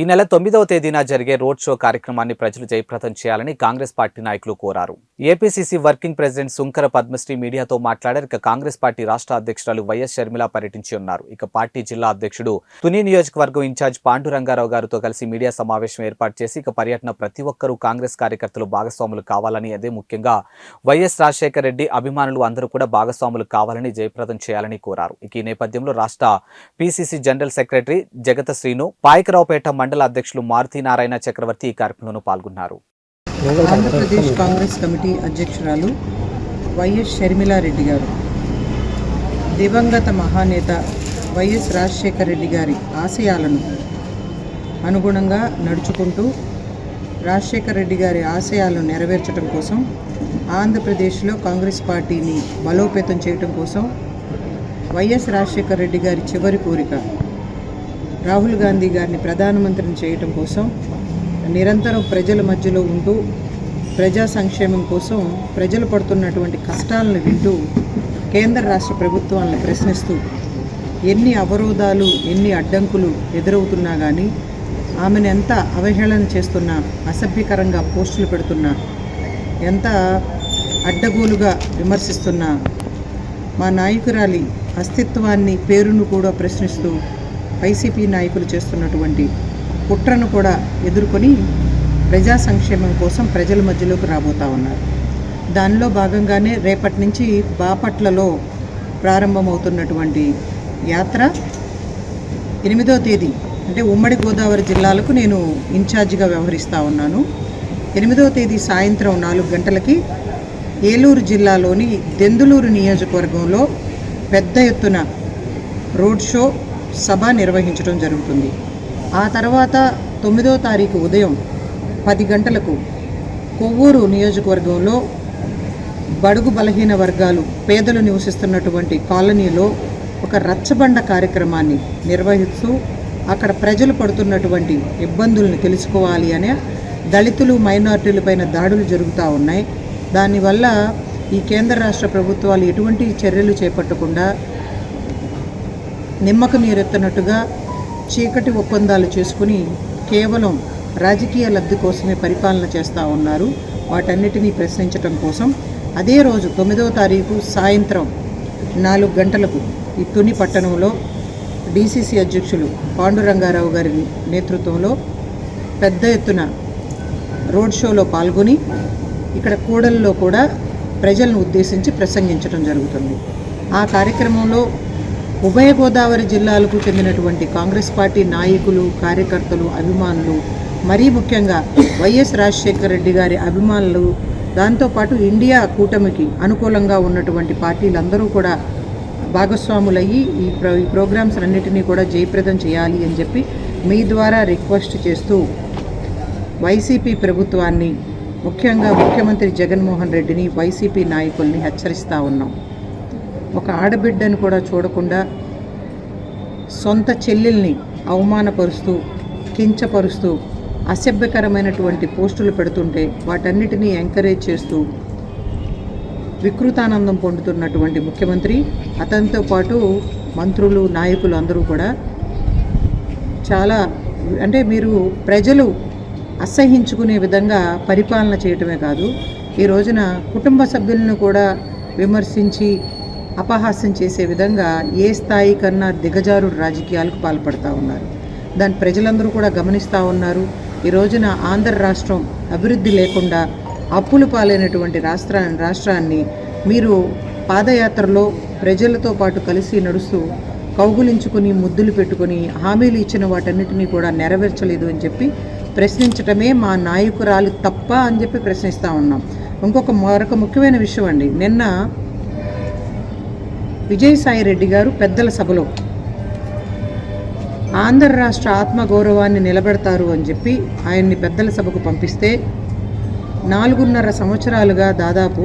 ఈ నెల తొమ్మిదవ తేదీన జరిగే రోడ్ షో కార్యక్రమాన్ని ప్రజలు జయప్రదం చేయాలని కాంగ్రెస్ పార్టీ నాయకులు కోరారు. APCC working president Sunkara Padmasri మీడియాతో మాట్లాడారు. ఇక కాంగ్రెస్ పార్టీ రాష్ట్ర అధ్యక్షురాలు వైఎస్ షర్మిల పర్యటించి ఉన్నారు. ఇక పార్టీ జిల్లా అధ్యక్షుడు తుని నియోజకవర్గం ఇన్ఛార్జ్ పాండురంగారావు గారితో కలిసి మీడియా సమావేశం ఏర్పాటు చేసి ఇక పర్యటన ప్రతి ఒక్కరూ కాంగ్రెస్ కార్యకర్తలు భాగస్వాములు కావాలని అదే ముఖ్యంగా వైఎస్ రాజశేఖర రెడ్డి అభిమానులు అందరూ కూడా భాగస్వాములు కావాలని జయప్రదం చేయాలని కోరారు. ఇక ఈ నేపథ్యంలో రాష్ట్ర పీసీసీ జనరల్ సెక్రటరీ జగత శ్రీను పాయకరావుపేట మండల అధ్యక్షులు మారుతి నారాయణ చక్రవర్తి ఈ కార్యక్రమంలో పాల్గొన్నారు. ఆంధ్రప్రదేశ్ కాంగ్రెస్ కమిటీ అధ్యక్షురాలు వైఎస్ షర్మిలారెడ్డి గారు దివంగత మహానేత వైఎస్ రాజశేఖర రెడ్డి గారి ఆశయాలను అనుగుణంగా నడుచుకుంటూ రాజశేఖర రెడ్డి గారి ఆశయాలను నెరవేర్చడం కోసం ఆంధ్రప్రదేశ్లో కాంగ్రెస్ పార్టీని బలోపేతం చేయడం కోసం వైఎస్ రాజశేఖర రెడ్డి గారి చివరి కోరిక రాహుల్ గాంధీ గారిని ప్రధానమంత్రిని చేయటం కోసం నిరంతరం ప్రజల మధ్యలో ఉంటూ ప్రజా సంక్షేమం కోసం ప్రజలు పడుతున్నటువంటి కష్టాలను వింటూ కేంద్ర రాష్ట్ర ప్రభుత్వాలను ప్రశ్నిస్తూ ఎన్ని అవరోధాలు ఎన్ని అడ్డంకులు ఎదురవుతున్నా కానీ ఆమెను ఎంత అవహేళన చేస్తున్నా అసభ్యకరంగా పోస్టులు పెడుతున్నా ఎంత అడ్డగోలుగా విమర్శిస్తున్నా మా నాయకురాలి అస్తిత్వాన్ని పేరును కూడా ప్రశ్నిస్తూ వైసీపీ నాయకులు చేస్తున్నటువంటి కుట్రను కూడా ఎదుర్కొని ప్రజా సంక్షేమం కోసం ప్రజల మధ్యలోకి రాబోతా ఉన్నారు. దానిలో భాగంగానే రేపటి నుంచి బాపట్లలో ప్రారంభమవుతున్నటువంటి యాత్ర ఎనిమిదో తేదీ అంటే ఉమ్మడి గోదావరి జిల్లాలకు నేను ఇన్ఛార్జిగా వ్యవహరిస్తూ ఉన్నాను. ఎనిమిదో తేదీ సాయంత్రం నాలుగు గంటలకి ఏలూరు జిల్లాలోని దెందులూరు నియోజకవర్గంలో పెద్ద ఎత్తున రోడ్ షో సభ నిర్వహించడం జరుగుతుంది. ఆ తర్వాత తొమ్మిదో తారీఖు ఉదయం పది గంటలకు కొవ్వూరు నియోజకవర్గంలో బడుగు బలహీన వర్గాలు పేదలు నివసిస్తున్నటువంటి కాలనీలో ఒక రచ్చబండ కార్యక్రమాన్ని నిర్వహిస్తూ అక్కడ ప్రజలు పడుతున్నటువంటి ఇబ్బందులను తెలుసుకోవాలి అనే దళితులు మైనార్టీలపైన దాడులు జరుగుతూ ఉన్నాయి. దానివల్ల ఈ కేంద్ర రాష్ట్ర ప్రభుత్వాలు ఎటువంటి చర్యలు చేపట్టకుండా నిమ్మక నీరెత్తనట్టుగా చీకటి ఒప్పందాలు చేసుకుని కేవలం రాజకీయ లబ్ధి కోసమే పరిపాలన చేస్తూ ఉన్నారు. వాటన్నిటినీ ప్రశ్నించటం కోసం అదే రోజు తొమ్మిదవ తారీఖు సాయంత్రం నాలుగు గంటలకు ఈ తుని పట్టణంలో డీసీసీ అధ్యక్షులు పాండురంగారావు గారి నేతృత్వంలో పెద్ద ఎత్తున రోడ్ షోలో పాల్గొని ఇక్కడ కూడల్లో కూడా ప్రజలను ఉద్దేశించి ప్రసంగించడం జరుగుతుంది. ఆ కార్యక్రమంలో ఉభయ గోదావరి జిల్లాలకు చెందినటువంటి కాంగ్రెస్ పార్టీ నాయకులు కార్యకర్తలు అభిమానులు మరీ ముఖ్యంగా వైఎస్ రాజశేఖర రెడ్డి గారి అభిమానులు దాంతోపాటు ఇండియా కూటమికి అనుకూలంగా ఉన్నటువంటి పార్టీలందరూ కూడా భాగస్వాములయ్యి ఈ ప్ర ఈ ప్రోగ్రామ్స్ అన్నిటినీ కూడా జయప్రదం చేయాలి అని చెప్పి మీ ద్వారా రిక్వెస్ట్ చేస్తూ వైసీపీ ప్రభుత్వాన్ని ముఖ్యంగా ముఖ్యమంత్రి జగన్మోహన్ రెడ్డిని వైసీపీ నాయకుల్ని హెచ్చరిస్తూ ఉన్నాం. ఒక ఆడబిడ్డను కూడా చూడకుండా సొంత చెల్లెల్ని అవమానపరుస్తూ కించపరుస్తూ అసభ్యకరమైనటువంటి పోస్టులు పెడుతుంటే వాటన్నిటినీ ఎంకరేజ్ చేస్తూ వికృతానందం పొందుతున్నటువంటి ముఖ్యమంత్రి అతనితో పాటు మంత్రులు నాయకులు అందరూ కూడా చాలా అంటే మీరు ప్రజలు అసహించుకునే విధంగా పరిపాలన చేయటమే కాదు ఈ రోజున కుటుంబ సభ్యులను కూడా విమర్శించి అపహాస్యం చేసే విధంగా ఏ స్థాయి కన్నా దిగజారు రాజకీయాలకు పాల్పడతా ఉన్నారు. దాన్ని ప్రజలందరూ కూడా గమనిస్తూ ఉన్నారు. ఈ రోజున ఆంధ్ర రాష్ట్రం అభివృద్ధి లేకుండా అప్పులు పాలైనటువంటి రాష్ట్ర రాష్ట్రాన్ని మీరు పాదయాత్రలో ప్రజలతో పాటు కలిసి నడుస్తూ కౌగులించుకుని ముద్దులు పెట్టుకుని హామీలు ఇచ్చిన వాటన్నిటినీ కూడా నెరవేర్చలేదు అని చెప్పి ప్రశ్నించటమే మా నాయకురాలు తప్ప అని చెప్పి ప్రశ్నిస్తూ ఉన్నాం. ఇంకొక మరొక ముఖ్యమైన విషయం అండి. నిన్న విజయసాయి రెడ్డి గారు పెద్దల సభలో. ఆంధ్ర రాష్ట్ర ఆత్మగౌరవాన్ని నిలబెడతారు అని చెప్పి ఆయన్ని పెద్దల సభకు పంపిస్తే నాలుగున్నర సంవత్సరాలుగా దాదాపు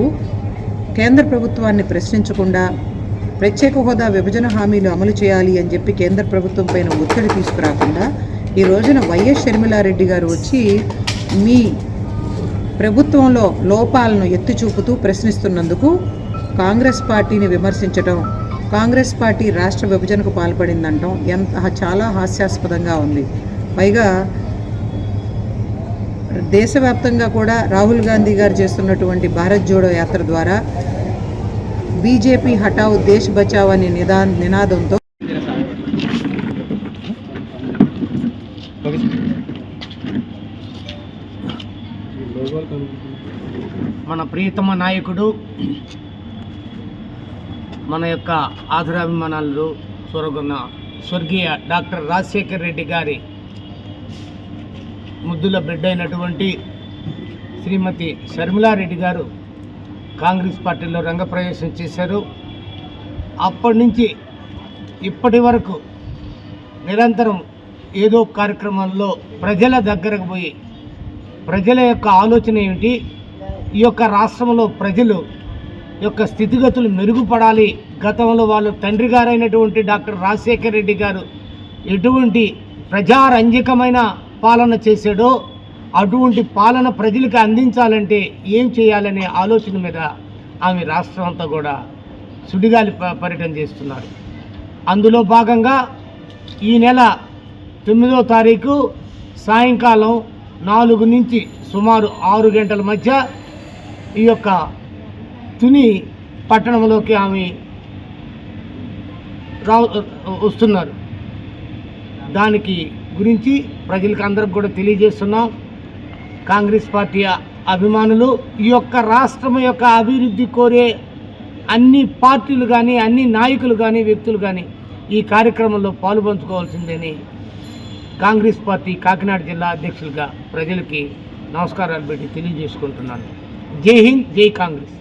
కేంద్ర ప్రభుత్వాన్ని ప్రశ్నించకుండా ప్రత్యేక హోదా విభజన హామీలు అమలు చేయాలి అని చెప్పి కేంద్ర ప్రభుత్వం పైన ఒత్తిడి తీసుకురాకుండా ఈ రోజున వైఎస్ షర్మిలారెడ్డి గారు వచ్చి మీ ప్రభుత్వంలో లోపాలను ఎత్తి చూపుతూ ప్రశ్నిస్తున్నందుకు కాంగ్రెస్ పార్టీని విమర్శించడం కాంగ్రెస్ పార్టీ రాష్ట్ర విభజనకు పాల్పడిందంటాం ఎంత చాలా హాస్యాస్పదంగా ఉంది. పైగా దేశవ్యాప్తంగా కూడా రాహుల్ గాంధీ గారు చేస్తున్నటువంటి భారత్ జోడో యాత్ర ద్వారా బీజేపీ హటావ్ దేశ్ బచావ్ అనే నిదా నినాదంతో మన ప్రియతమ నాయకుడు మన యొక్క ఆధురాభిమానాలు చూరగొన్న స్వర్గీయ డాక్టర్ రాజశేఖర్ రెడ్డి గారి ముద్దుల బిడ్డ అయినటువంటి శ్రీమతి షర్మిలారెడ్డి గారు కాంగ్రెస్ పార్టీలో రంగప్రవేశం చేశారు. అప్పటి నుంచి ఇప్పటి వరకు నిరంతరం ఏదో కార్యక్రమంలో ప్రజల దగ్గరకు పోయి ప్రజల యొక్క ఆలోచన ఏమిటి? ఈ యొక్క రాష్ట్రంలో ప్రజలు యొక్క స్థితిగతులు మెరుగుపడాలి. గతంలో వాళ్ళు తండ్రి గారైనటువంటి డాక్టర్ రాజశేఖర్ రెడ్డి గారు ఎటువంటి ప్రజారంజకమైన పాలన చేశాడో అటువంటి పాలన ప్రజలకు అందించాలంటే ఏం చేయాలనే ఆలోచన మీద ఆమె రాష్ట్రం అంతా కూడా సుడిగాలి ప- పర్యటన చేస్తున్నారు. అందులో భాగంగా ఈ నెల తొమ్మిదో తారీఖు సాయంకాలం నాలుగు నుంచి సుమారు ఆరు గంటల మధ్య ఈ యొక్క తుని పట్టణంలోకి ఆమె రా వస్తున్నారు. దానికి గురించి ప్రజలకు అందరికి కూడా తెలియజేస్తున్నాం. కాంగ్రెస్ పార్టీ అభిమానులు ఈ యొక్క రాష్ట్రం యొక్క అభివృద్ధి కోరే అన్ని పార్టీలు కానీ అన్ని నాయకులు కానీ వ్యక్తులు కానీ ఈ కార్యక్రమంలో పాల్పంచుకోవాల్సిందని కాంగ్రెస్ పార్టీ కాకినాడ జిల్లా అధ్యక్షులుగా ప్రజలకి నమస్కారాలు పెట్టి తెలియజేసుకుంటున్నాను. జై హింద్ జై కాంగ్రెస్.